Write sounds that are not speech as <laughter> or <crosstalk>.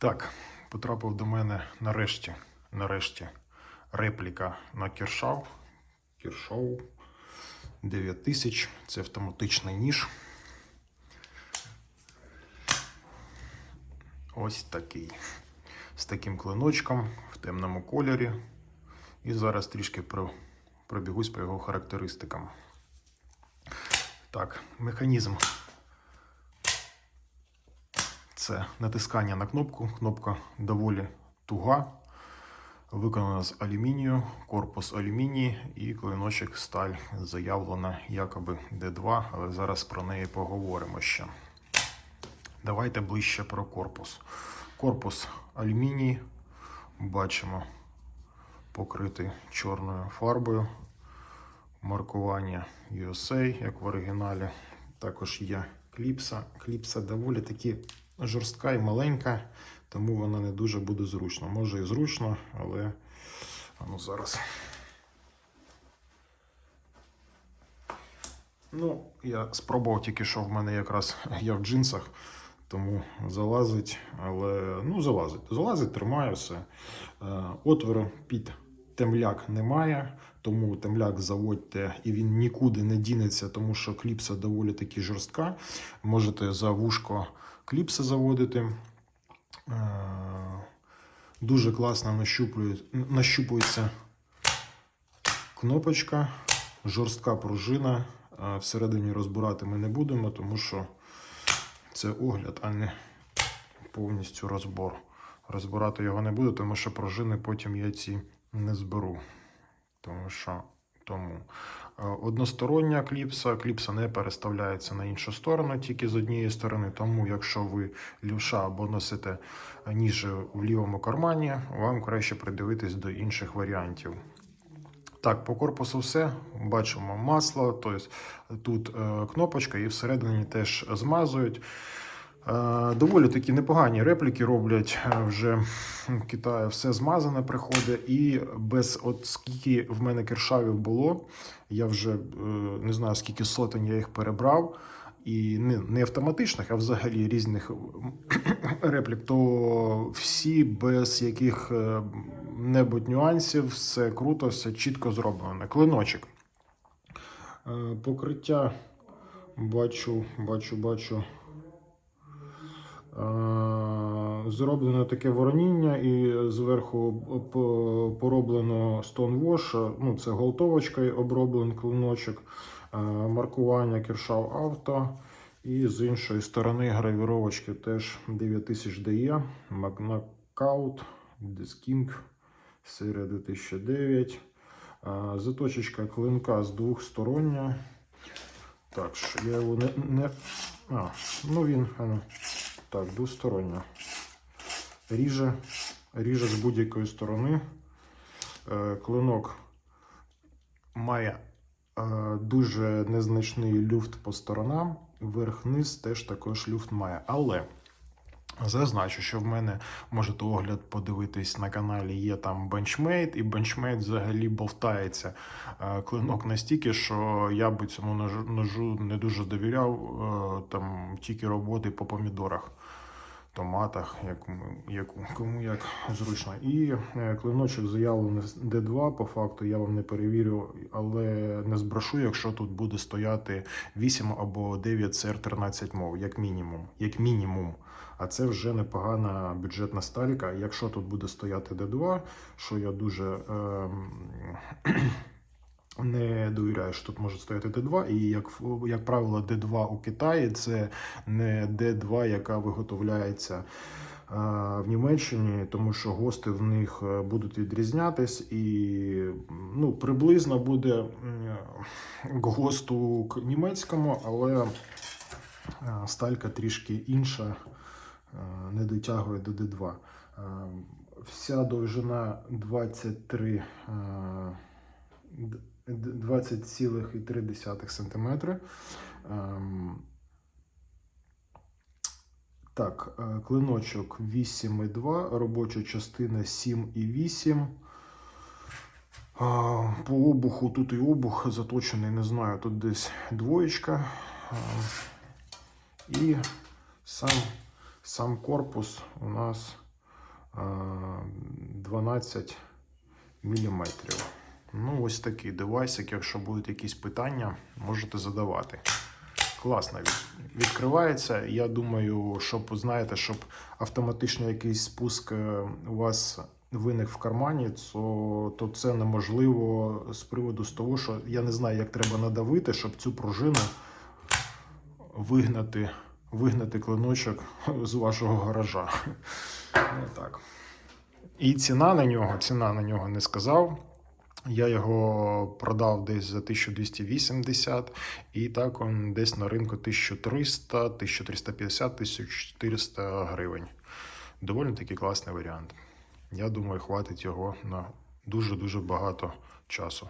Так, потрапив до мене нарешті, нарешті репліка на Кіршав. Кіршоу 9000. Це автоматичний ніж. Ось такий. З таким клиночком в темному кольорі. І зараз трішки пробігусь по його характеристикам. Так, механізм. Це натискання на кнопку. Кнопка доволі туга. Виконана з алюмінію, корпус алюміній і клиночок сталь заявлена якоби D2, але зараз про неї поговоримо ще. Давайте ближче про корпус. Корпус алюміній, бачимо, покритий чорною фарбою. Маркування USA, як в оригіналі. Також є кліпса. Кліпса доволі таки жорстка і маленька, тому вона не дуже буде зручно. Може і зручно, але ну зараз. Ну, я спробував тільки, що в мене якраз я в джинсах, тому залазить, але ну залазить. Залазить, тримає все. Е, Отвору під темляк немає, тому темляк заводьте і він нікуди не дінеться, тому що кліпса доволі таки жорстка. Можете за вушко кліпси заводити. Е, Дуже класно нащупується кнопочка, жорстка пружина. Е, Всередині розбирати ми не будемо, тому що це огляд, а не повністю розбор. Розбирати його не буду, тому що пружини потім я ці не зберу. Тому що тому. Е, Одностороння кліпса. Кліпса не переставляється на іншу сторону, тільки з однієї сторони. Тому, якщо ви лівша або носите ніж в лівому кармані, вам краще придивитись до інших варіантів. Так, по корпусу все. Бачимо масло, тобто тут е, кнопочка, і всередині теж змазують. Е, доволі такі непогані репліки роблять е, вже в Китаї. Все змазане приходить, і без от скільки в мене кершавів було, я вже е, не знаю скільки сотень я їх перебрав. І не, не автоматичних, а взагалі різних <coughs> реплік, то всі без яких-небудь нюансів, все круто, все чітко зроблено. Клиночок. Покриття бачу, бачу, бачу. Е, Зроблено таке вороніння і зверху пороблено Stonewash, ну це голтовочкою оброблений клиночок, Е, маркування Kershaw Auto. І з іншої сторони гравіровочки теж 9000 DE, Knockout, Disking, серія 2009. Е, Заточечка клинка з двохстороння. Так, я його не. не... А, ну він. Так, двостороння. Ріже, ріже з будь-якої сторони. Е, Клинок має е, дуже незначний люфт по сторонам. Верх-низ теж також люфт має. Але зазначу, що в мене можете огляд подивитись на каналі. Є там бенчмейт, і бенчмейт взагалі болтається е, клинок настільки, що я би цьому ножу, не дуже довіряв. е, Там тільки роботи по помідорах. Томатах, як, як, кому як зручно. І е, клиночок заявлений з D2, по факту я вам не перевірю, але не зброшу, якщо тут буде стояти 8 або 9 CR13 мов, як мінімум. Як мінімум. А це вже непогана бюджетна сталька. Якщо тут буде стояти D2, що я дуже ем, не довіряю, що тут може стояти D2. І як, як правило, D2 у Китаї це не D2, яка виготовляється е, в Німеччині, тому що гости в них е, будуть відрізнятись, і ну, приблизно буде госту к німецькому, але е, сталька трішки інша, е, не дотягує до D2. Е, Вся довжина 23 е, 20,3 см. Ем, Так, е, клиночок 8,2, робоча частина 7,8. А, По обуху тут і обух заточений, не знаю, тут десь двоєчка. А, І сам, сам корпус у нас 12 мм. Ну, ось такий девайсик. Якщо будуть якісь питання, можете задавати. Класно відкривається. Я думаю, щоб знаєте, щоб автоматично якийсь спуск е, у вас виник в кармані, то, то це неможливо з приводу з того, що я не знаю, як треба надавити, щоб цю пружину вигнати, вигнати клиночок з вашого гаража. Ну, так. І ціна на нього, ціна на нього не сказав. Я його продав десь за 1280, і так он десь на ринку 1300, 1350, 1400 гривень. Доволі таки класний варіант. Я думаю, хватить його на дуже-дуже багато часу.